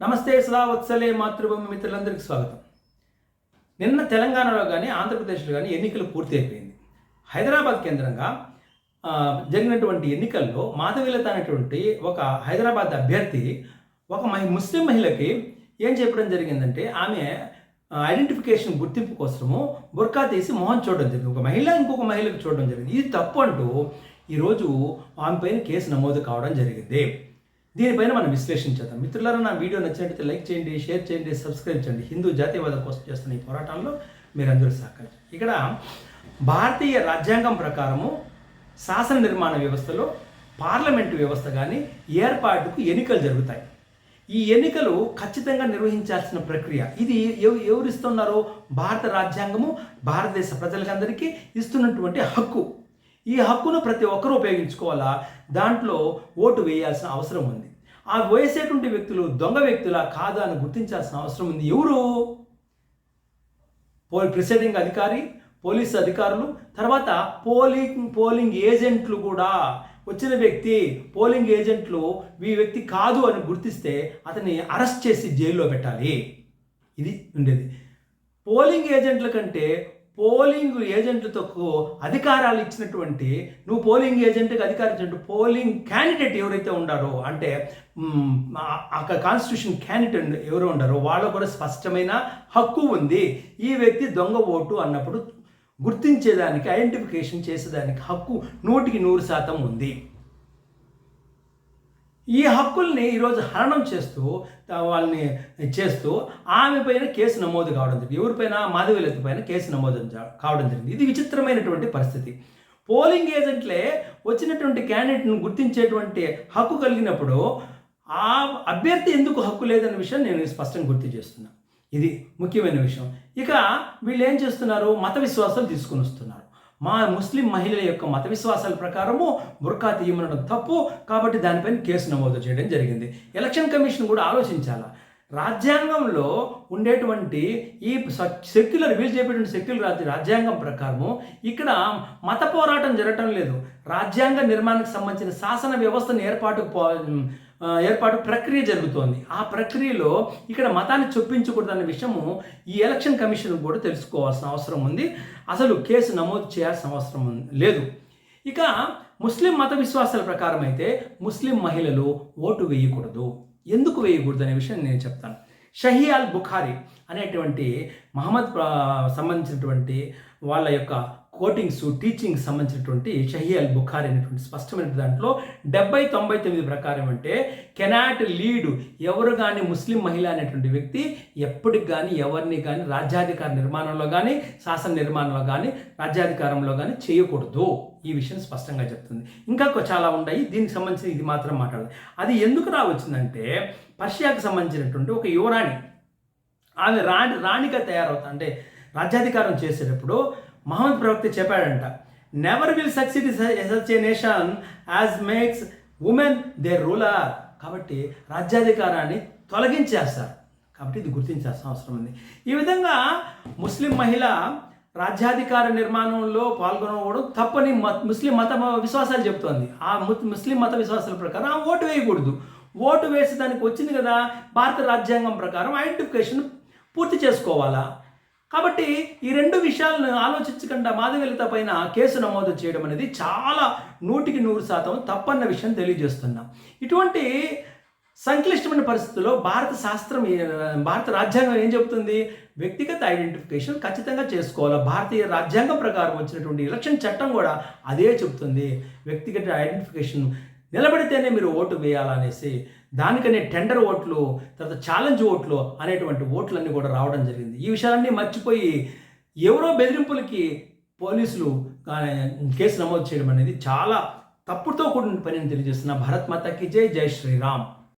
నమస్తే సదా వత్సలే మాతృభూమి మిత్రులందరికీ స్వాగతం. నిన్న తెలంగాణలో కానీ ఆంధ్రప్రదేశ్లో కానీ ఎన్నికలు పూర్తి అయిపోయింది హైదరాబాద్ కేంద్రంగా జరిగినటువంటి ఎన్నికల్లో మాధవీలత అనేటువంటి ఒక హైదరాబాద్ అభ్యర్థి ఒక మహి ముస్లిం మహిళకి ఏం చెప్పడం జరిగిందంటే ఆమె ఐడెంటిఫికేషన్ గుర్తింపు కోసము బుర్కా తీసి మొహం చూడడం జరిగింది. ఒక మహిళ ఇంకొక మహిళకు చూడడం జరిగింది. ఇది తప్పు అంటూ ఈరోజు ఆమె పైన కేసు నమోదు కావడం జరిగింది. దీనిపైన మనం విశ్లేషించేద్దాం. మిత్రులారా నా వీడియో నచ్చినట్లయితే లైక్ చేయండి షేర్ చేయండి సబ్స్క్రైబ్ చేయండి. హిందూ జాతీయవాదం కోసం చేస్తున్న ఈ పోరాటంలో మీరందరూ సహకరించండి. ఇక్కడ భారతీయ రాజ్యాంగం ప్రకారము శాసన నిర్మాణ వ్యవస్థలో పార్లమెంటు వ్యవస్థ కానీ ఏర్పాటుకు ఎన్నికలు జరుగుతాయి. ఈ ఎన్నికలు ఖచ్చితంగా నిర్వహించాల్సిన ప్రక్రియ ఇది ఎవ- ఎవరు ఇస్తున్నారు? భారత రాజ్యాంగము భారతదేశ ప్రజలకందరికీ ఇస్తున్నటువంటి హక్కు. ఈ హక్కును ప్రతి ఒక్కరూ ఉపయోగించుకోవాలా? దాంట్లో ఓటు వేయాల్సిన అవసరం ఉంది. ఆ వేసేటువంటి వ్యక్తులు దొంగ వ్యక్తులా కాదా అని గుర్తించాల్సిన అవసరం ఉంది. ఎవరు? పో ప్రిసైడింగ్ అధికారి పోలీసు అధికారులు తర్వాత పోలింగ్ పోలింగ్ ఏజెంట్లు కూడా. వచ్చిన వ్యక్తి పోలింగ్ ఏజెంట్లు ఈ వ్యక్తి కాదు అని గుర్తిస్తే అతన్ని అరెస్ట్ చేసి జైల్లో పెట్టాలి. ఇది ఉండేది. పోలింగ్ ఏజెంట్ల కంటే పోలింగ్ ఏజెంట్లతో అధికారాలు ఇచ్చినటువంటి నువ్వు పోలింగ్ ఏజెంట్కి అధికారం ఇచ్చినట్టు పోలింగ్ క్యాండిడేట్ ఎవరైతే ఉండారో అంటే అక్కడ కాన్స్టిట్యూషన్ క్యాండిడేట్ ఎవరు ఉండారో వాళ్ళకు కూడా స్పష్టమైన హక్కు ఉంది. ఈ వ్యక్తి దొంగ ఓటు అన్నప్పుడు గుర్తించేదానికి ఐడెంటిఫికేషన్ చేసేదానికి హక్కు నూటికి నూరు శాతం ఉంది. ఈ హక్కుల్ని ఈరోజు హరణం చేస్తూ వాళ్ళని చేస్తూ ఆమె పైన కేసు నమోదు కావడం జరిగింది. ఎవరిపైన మాధవీలత పైన కేసు నమోదు కావడం జరిగింది. ఇది విచిత్రమైనటువంటి పరిస్థితి. పోలింగ్ ఏజెంట్లే వచ్చినటువంటి క్యాండిడేట్ను గుర్తించేటువంటి హక్కు కలిగినప్పుడు ఆ అభ్యర్థి ఎందుకు హక్కు లేదన్న విషయం నేను స్పష్టంగా గుర్తు చేస్తున్నాను ఇది ముఖ్యమైన విషయం. ఇక వీళ్ళు ఏం చేస్తున్నారు? మత విశ్వాసాలు తీసుకుని వస్తున్నారు. మా ముస్లిం మహిళల యొక్క మత విశ్వాసాల ప్రకారము బుర్కా తీయమనడం తప్పు కాబట్టి దానిపైన కేసు నమోదు చేయడం జరిగింది. ఎలక్షన్ కమిషన్ కూడా ఆలోచించాలా? రాజ్యాంగంలో ఉండేటువంటి ఈ సెక్యులర్ వీళ్ళు చెప్పేటువంటి సెక్యులర్ రాజ్య రాజ్యాంగం ప్రకారము ఇక్కడ మత పోరాటం జరగటం లేదు. రాజ్యాంగ నిర్మాణానికి సంబంధించిన శాసన వ్యవస్థను ఏర్పాటు పో ఏర్పాటు ప్రక్రియ జరుగుతోంది. ఆ ప్రక్రియలో ఇక్కడ మతాన్ని చొప్పించకూడదన్న విషయము ఈ ఎలక్షన్ కమిషన్ కూడా తెలుసుకోవాల్సిన అవసరం ఉంది. అసలు కేసు నమోదు చేయాల్సిన అవసరం లేదు. ఇక ముస్లిం మత విశ్వాసాల ప్రకారం అయితే ముస్లిం మహిళలు ఓటు వేయకూడదు. ఎందుకు వేయకూడదు అనే విషయం నేను చెప్తాను. షహియాల్ బుఖారి అనేటువంటి మహమ్మద్ సంబంధించినటువంటి వాళ్ళ యొక్క కోటింగ్స్ టీచింగ్ సంబంధించినటువంటి షహీ అల్ బుఖారి అనేటువంటి స్పష్టమైన దాంట్లో డెబ్బై తొంభై తొమ్మిది ప్రకారం అంటే కెనాట్ లీడ్ ఎవరు కానీ ముస్లిం మహిళ అనేటువంటి వ్యక్తి ఎప్పటికి కానీ ఎవరిని కానీ రాజ్యాధికార నిర్మాణంలో కానీ శాసన నిర్మాణంలో కానీ రాజ్యాధికారంలో కానీ చేయకూడదు. ఈ విషయం స్పష్టంగా చెప్తుంది. ఇంకా చాలా ఉన్నాయి. దీనికి సంబంధించి ఇది మాత్రం మాట్లాడాలి అది ఎందుకు రావచ్చిందంటే పర్షియాకు సంబంధించినటువంటి ఒక యువరాణి ఆమె రాణి రాణిగా తయారవుతా అంటే రాజ్యాధికారం చేసేటప్పుడు మహమ్మద్ ప్రవక్త చెప్పాడంట never will succeed such a nation as makes women their ruler కాబట్టి రాజ్యాధికారాన్ని తొలగించేస్తారు. కాబట్టి ఇది గుర్తించాల్సిన అవసరం ఉంది. ఈ విధంగా ముస్లిం మహిళ రాజ్యాధికార నిర్మాణంలో పాల్గొనకూడదు తప్పని మత ముస్లిం మత విశ్వాసాలు చెబుతోంది. ఆ ముస్లిం మత విశ్వాసాల ప్రకారం ఆ ఓటు వేయకూడదు. ఓటు వేసి దానికి వచ్చింది కదా భారత రాజ్యాంగం ప్రకారం ఐడెంటిఫికేషన్ పూర్తి చేసుకోవాలా? కాబట్టి ఈ రెండు విషయాలను ఆలోచించకుండా మాధవీలత పైన కేసు నమోదు చేయడం అనేది చాలా నూటికి నూరు శాతం తప్పన్న విషయం తెలియజేస్తున్నాం. ఇటువంటి సంక్లిష్టమైన పరిస్థితుల్లో భారత శాస్త్రం ఏ- భారత రాజ్యాంగం ఏం చెబుతుంది? వ్యక్తిగత ఐడెంటిఫికేషన్ ఖచ్చితంగా చేసుకోవాలి. భారతీయ రాజ్యాంగం ప్రకారం వచ్చినటువంటి ఎలక్షన్ చట్టం కూడా అదే చెబుతుంది. వ్యక్తిగత ఐడెంటిఫికేషన్ నిలబడితేనే మీరు ఓటు వేయాలనేసి దానికనే టెండర్ ఓట్లు తర్వాత ఛాలెంజ్ ఓట్లు అనేటువంటి ఓట్లన్నీ కూడా రావడం జరిగింది. ఈ విషయాలన్నీ మర్చిపోయి ఎవరో బెదిరింపులకి పోలీసులు కేసు నమోదు చేయడం అనేది చాలా తప్పుతో కూడిన పని అని తెలియజేస్తున్న భారత్ మాతకి జై జై శ్రీరామ్.